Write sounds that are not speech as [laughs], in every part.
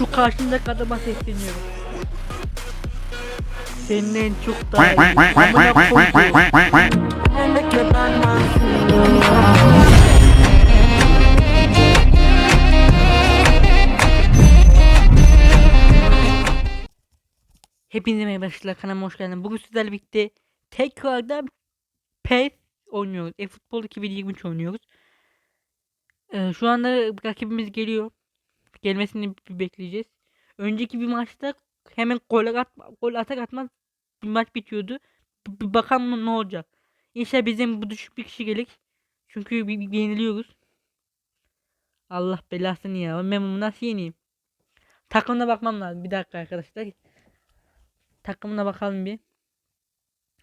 Şu karşındaki adama sesleniyorum. Senden çok daha iyi. Amına koyduğum. Hepinize merhaba arkadaşlar kanalıma hoş geldiniz. Bugün sizlerle birlikte tekrardan PES oynuyoruz. E-Futbol 2023 oynuyoruz. Ee, şu anda rakibimiz geliyor. Gelmesini bekleyeceğiz. Önceki bir maçta hemen gol, at, gol atak atmaz bir maç bitiyordu. Bir bakalım ne olacak. İnşallah bizim bu düşük bir kişi gelir. Çünkü bir, bir yeniliyoruz. Allah belasını ya. Ben bunu nasıl yeneyim? Takımına bakmam lazım. Bir dakika arkadaşlar. Takımına bakalım bir.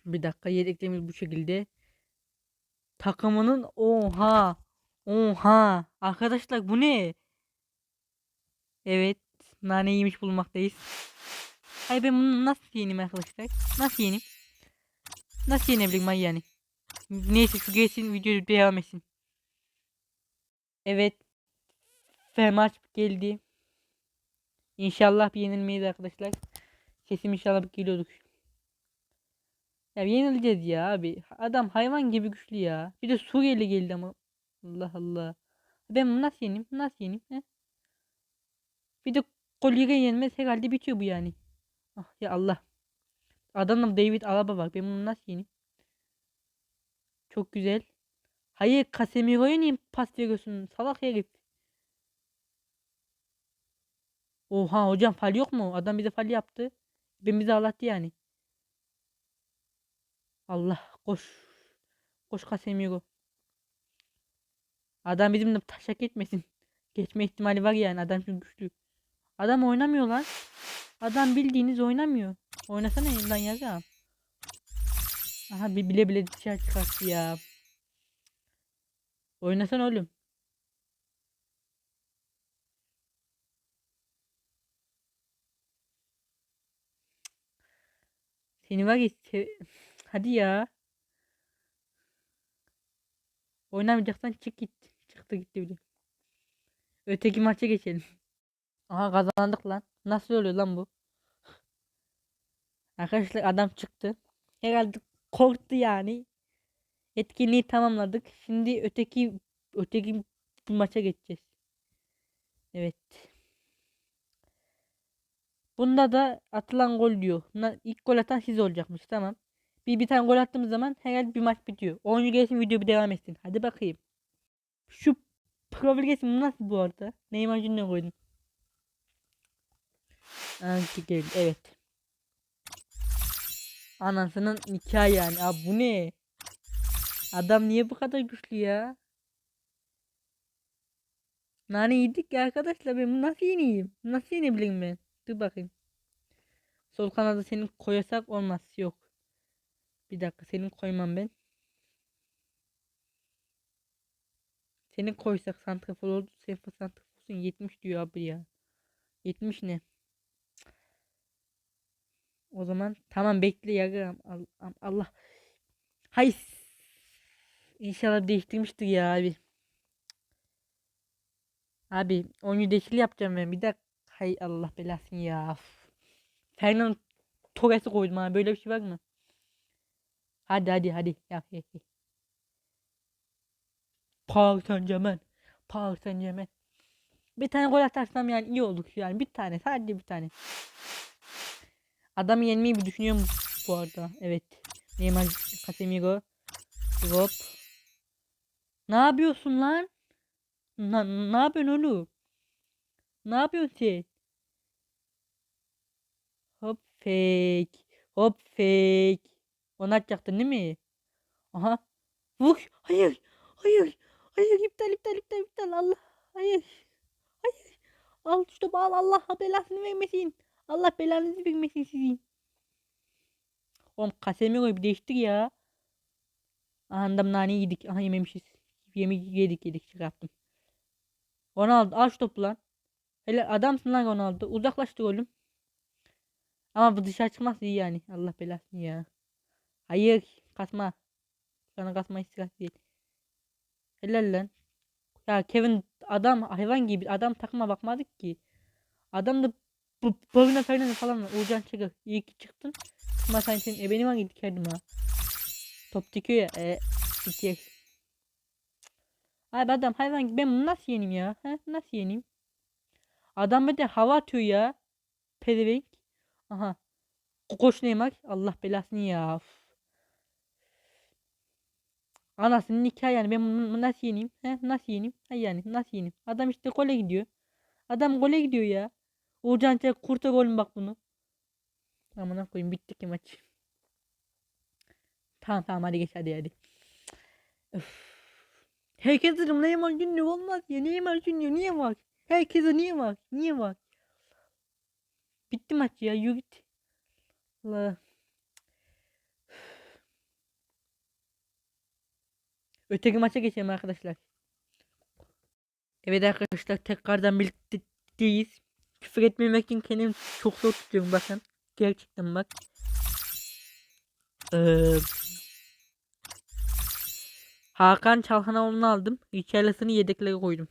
Bir dakika yedeklerimiz bu şekilde. Takımının oha. Oha. Arkadaşlar bu ne? Evet. Nane yemiş bulmaktayız. Ay ben bunu nasıl yeneyim arkadaşlar? Nasıl yeneyim? Nasıl yenebilirim ay yani? Neyse şu geçsin video devam etsin. Evet. Ve geldi. İnşallah bir yenilmeyiz arkadaşlar. Sesim inşallah bir geliyorduk. Ya yenileceğiz ya abi. Adam hayvan gibi güçlü ya. Bir de Suriyeli geldi ama. Allah Allah. Ben bunu nasıl yeneyim? Nasıl yeneyim? He? Bir de Kolye yenmez herhalde bitiyor bu yani. Ah ya Allah. Adamım David Alaba var. Ben bunu nasıl yeneyim? Çok güzel. Hayır Casemiro'ya niye pas veriyorsun? Salak herif. Oha hocam fal yok mu? Adam bize fal yaptı. Ben bize ağlattı yani. Allah koş. Koş Casemiro. Adam bizimle taşak etmesin. [laughs] Geçme ihtimali var yani adam çünkü güçlü. Adam oynamıyor lan. Adam bildiğiniz oynamıyor. Oynasana elinden yazacağım. Aha bir bile bile dışarı çıkarttı ya. Oynasana oğlum. Seni var ya Hadi ya. Oynamayacaksan çık git. Çıktı gitti bile. Öteki maça geçelim. Aha kazandık lan. Nasıl oluyor lan bu? [laughs] Arkadaşlar adam çıktı. Herhalde korktu yani. Etkinliği tamamladık. Şimdi öteki öteki bu maça geçeceğiz. Evet. Bunda da atılan gol diyor. Buna ilk gol atan siz olacakmış. Tamam. Bir, bir tane gol attığımız zaman herhalde bir maç bitiyor. Oyuncu gelsin video bir devam etsin. Hadi bakayım. Şu profil gelsin bu nasıl bu arada? Neymar Junior koydum. Anki geldi. Evet. Anasının nikahı yani. Abi bu ne? Adam niye bu kadar güçlü ya? Nane yedik ya arkadaşlar ben bunu nasıl yeneyim? Nasıl yenebilirim ben? Dur bakayım. Sol kanada senin koyasak olmaz. Yok. Bir dakika senin koymam ben. Senin koysak santrafor oldu. Sefer santraforsun 70 diyor abi ya. 70 ne? O zaman tamam bekle yarım. Allah. Hay. İnşallah değiştirmiştir ya abi. Abi oyunu değişikliği yapacağım ben. Bir dakika. Hay Allah belasını ya. Fernando Torres'i koydum ha. Böyle bir şey var mı? Hadi hadi hadi. Yap yap yap. Paris Saint Germain. Paris Saint Germain. Bir tane gol atarsam yani iyi olur yani. Bir tane. Sadece bir tane. Adamı yenmeyi bir düşünüyorum bu arada. Evet. Neymar Casemiro. Hop. Ne yapıyorsun lan? Na, ne yapıyorsun oğlum? Ne yapıyorsun sen? Hop fake. Hop fake. Onu atacaktın değil mi? Aha. Vur. Hayır. Hayır. Hayır iptal iptal iptal iptal. Allah. Hayır. Hayır. Al işte al Allah belasını vermesin. Allah belanızı vermesin sizin. Oğlum Casemiro'yu bir değiştir ya. Adam nane yedik. Aha yememişiz. Yemek yedik yedik çıkarttım. Ronaldo al şu topu lan. Hele adamsın lan Ronaldo. Uzaklaştır oğlum. Ama bu dışarı çıkmaz iyi yani. Allah belasını ya. Hayır. Kasma. Sana kasma istilah değil. Helal lan. Ya Kevin adam hayvan gibi adam takıma bakmadık ki. Adam da bu Bruno Fernandes falan var. Uğurcan Çakır. İyi ki çıktın. Ama sen senin ebeni var ya dikerdim ha. Top dikiyor ya. E, dikiyor. Abi adam hayvan gibi ben bunu nasıl yeneyim ya? He? Nasıl yeneyim? Adam bir de hava atıyor ya. Pezevenk. Aha. Koş Neymar. Allah belasını ya. Üf. Anasının nikahı yani ben bunu nasıl yeneyim? He? Nasıl yeneyim? Ha yani nasıl yeneyim? Adam işte gole gidiyor. Adam gole gidiyor ya. Uğurcan Çak kurtar golüm bak bunu. Amına koyayım bitti ki maç. Tamam tamam hadi geç hadi hadi. Üf. Herkes dedim Neymar Junior olmaz ya. Neymar Junior niye var? Herkese niye var? Niye var? Bitti maç ya yürü git. Öteki maça geçelim arkadaşlar. Evet arkadaşlar tekrardan birlikteyiz. Küfür etmemek için kendimi çok zor tutuyorum bakın. Gerçekten bak. Ee, Hakan Çalhanoğlu'nu aldım. İçerisini yedeklere koydum.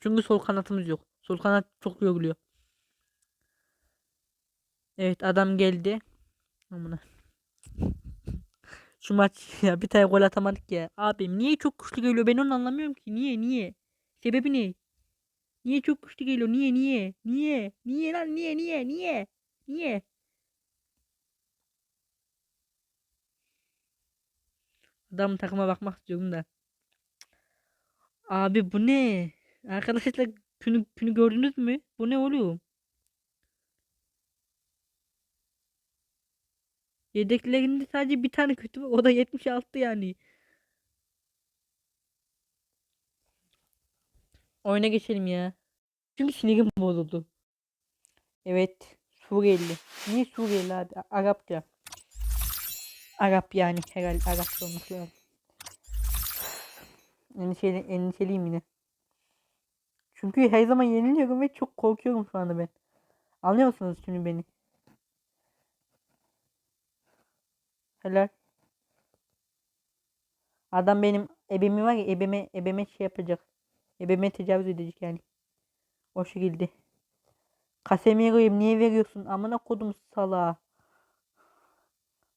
Çünkü sol kanatımız yok. Sol kanat çok yoruluyor. Evet adam geldi. Amına. Şu maç ya bir tane gol atamadık ya. Abim niye çok güçlü geliyor ben onu anlamıyorum ki. Niye niye? Sebebi ne? Niye çok güçlü geliyor? Niye niye? Niye? Niye lan niye niye niye? Niye? Adam takıma bakmak istiyorum da. Abi bu ne? Arkadaşlar şunu, şunu gördünüz mü? Bu ne oluyor? Yedeklerinde sadece bir tane kötü var. O da 76 yani. Oyuna geçelim ya. Çünkü sinirim bozuldu. Evet. Suriyeli. Niye Suriyeli abi? Arapça. Arap yani. Herhalde Arapça olması lazım. Endişeli, endişeliyim yine. Çünkü her zaman yeniliyorum ve çok korkuyorum şu anda ben. Anlıyor musunuz şimdi beni? Helal. Adam benim ebemi var ya ebeme, ebeme şey yapacak. Ebeme tecavüz edecek yani. O şekilde. Casemiro'yu niye veriyorsun? Amına kodum sala.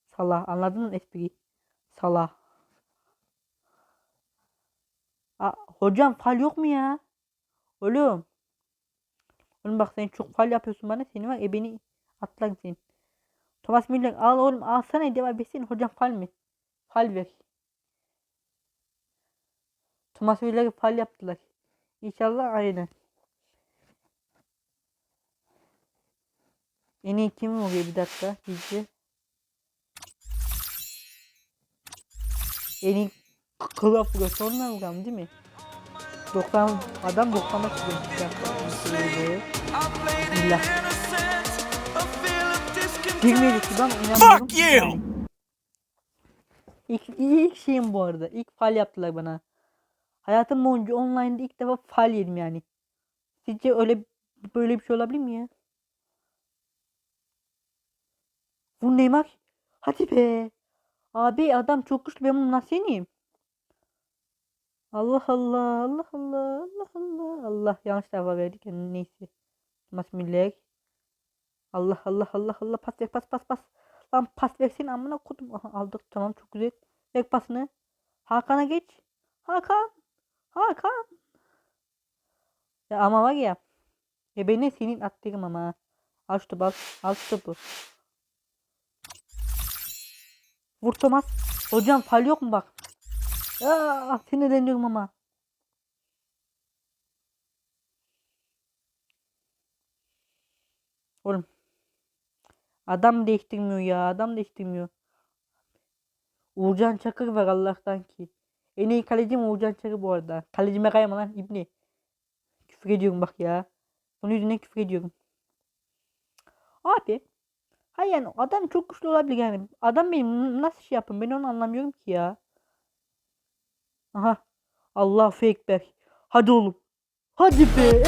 Sala. Anladın mı espriyi? Sala. Aa, hocam fal yok mu ya? Oğlum. Oğlum bak sen çok fal yapıyorsun bana. Seni var ebeni atlar senin. Thomas Müller al oğlum alsana devam etsin hocam fal mi? Fal ver. Thomas Müller'e fal yaptılar. İnşallah aynen. En iyi kim oluyor bir dakika bizce? En iyi Club Roton'la vuran değil mi? 90 adam 90'a çıkıyor. Bismillah. Ki ben inanmıyorum. Fuck you! İlk, ilk şeyim bu arada. İlk fal yaptılar bana. Hayatım boyunca online'da ilk defa fal yedim yani. Sizce öyle böyle bir şey olabilir mi ya? Bu Neymar. Hadi be. Abi adam çok güçlü ben bunu nasıl yeneyim? Allah Allah Allah Allah Allah Allah Allah yanlış tarafa verdik yani neyse. Mas Müller. Allah Allah Allah Allah pas ver pas pas pas. Lan pas versene amına kodum. Aha aldık tamam çok güzel. Ver pasını. Hakan'a geç. Hakan. Hakan. Ya ama var ya. Ya beni senin attırım ama. Al şu topu al. Şu topu. Vur Thomas. Hocam fal yok mu bak. Aa, sinirleniyorum ama. Oğlum. Adam değiştirmiyor ya. Adam değiştirmiyor. Uğurcan Çakır var Allah'tan ki. En iyi kalecim Uğurcan Çakır bu arada. Kalecime kayma lan İbni. Küfür ediyorum bak ya. Bunun yüzünden küfür ediyorum. Abi. Hayır yani adam çok güçlü olabilir yani. Adam benim nasıl şey yapın ben onu anlamıyorum ki ya. Aha. Allahu Ekber. Hadi oğlum. Hadi be. Evet,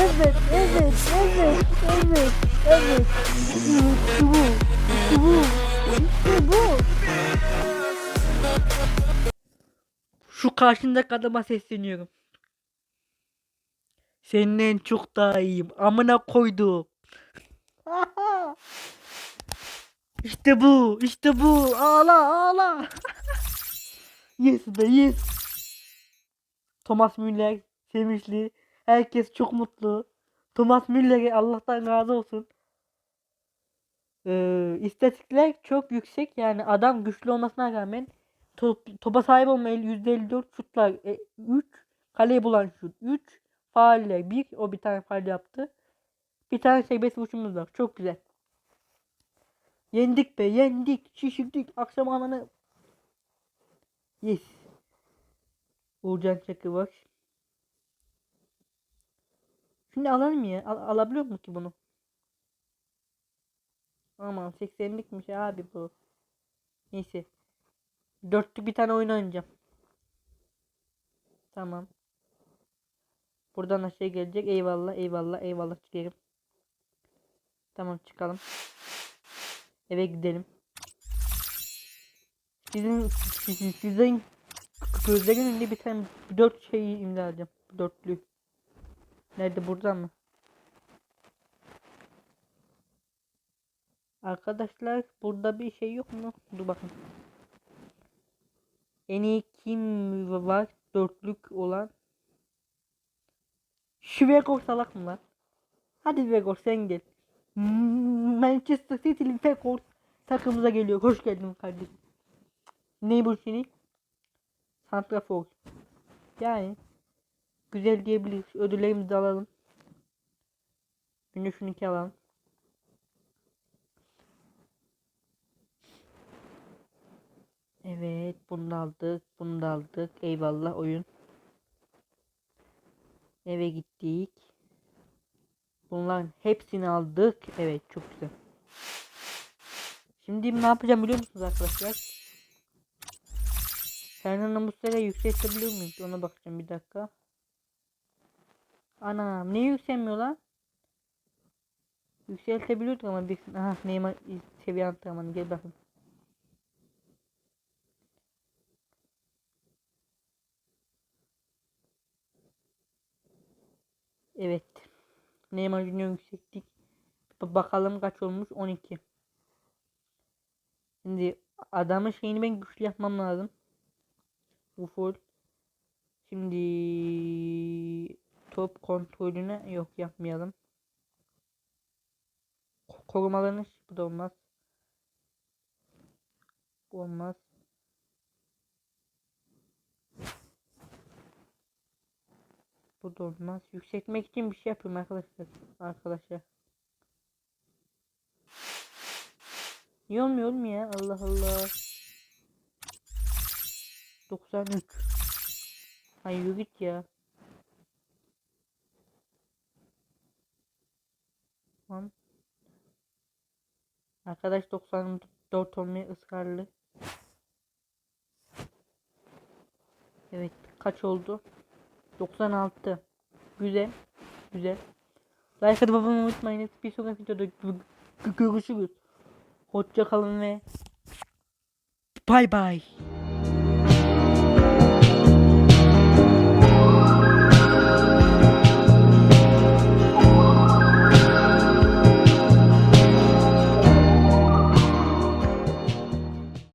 evet, evet, evet, evet. İşte bu. Bu. Bu. Şu karşındaki adama sesleniyorum. Senden çok daha iyiyim. Amına koydum. [laughs] işte bu, işte bu. Ağla, ağla. [laughs] yes be, yes. Thomas Müller sevinçli. Herkes çok mutlu. Thomas Müller'e Allah'tan razı olsun. Ee, istatistikler çok yüksek. Yani adam güçlü olmasına rağmen top, topa sahip olma el- %54 şutlar 3 kaleye bulan şut 3 fauller 1 o bir tane faul yaptı. Bir tane serbest vuruşumuz var. Çok güzel. Yendik be yendik. Şişirdik. Akşam ananı. Yes. Uğurcan Çakı var. Şimdi alalım ya. Al- alabiliyor mu ki bunu? Aman 80'likmiş abi bu. Neyse. Dörtlü bir tane oyun oynayacağım. Tamam. Buradan aşağı gelecek. Eyvallah eyvallah eyvallah çıkarım. Tamam çıkalım. Eve gidelim. Sizin sizin, gözlerin önünde bir tane dört şeyi imzalayacağım. Dörtlü. Nerede burada mı? Arkadaşlar burada bir şey yok mu? Dur bakın. En iyi kim var? Dörtlük olan. Şivegor salak mı lan? Hadi Vegor sen gel. Manchester City'li Vegor takımımıza geliyor. Hoş geldin kardeşim. Ne bu seni? Santrafor. Yani güzel diyebiliriz. Ödüllerimizi alalım. Önce şunu alalım. Evet, bunu da aldık, bunu da aldık. Eyvallah oyun. Eve gittik. Bunların hepsini aldık. Evet, çok güzel. Şimdi ne yapacağım biliyor musunuz arkadaşlar? Fernando Muslera yükseltebilir miyiz? Ona bakacağım bir dakika. Anam ne yükselmiyor lan? Yükseltebiliyorduk ama bir... Aha Neymar seviye antrenmanı gel bakın. Evet. Neymar Junior yükselttik. Ba- Bakalım kaç olmuş? 12. Şimdi adamın şeyini ben güçlü yapmam lazım. Bu full. Şimdi top kontrolüne yok yapmayalım. Ko- Korumalarını bu da olmaz. Bu olmaz. Bu da olmaz. Yükseltmek için bir şey yapıyorum arkadaşlar. Arkadaşlar. Niye olmuyor oğlum ya? Allah Allah. 93. Ay yürü git ya. Tamam. Arkadaş 94 olmaya ısrarlı. Evet kaç oldu? 96. Güzel. Güzel. Like atıp abone unutmayın. Bir sonraki videoda gö- gö- görüşürüz. Hoşça kalın ve bay bay.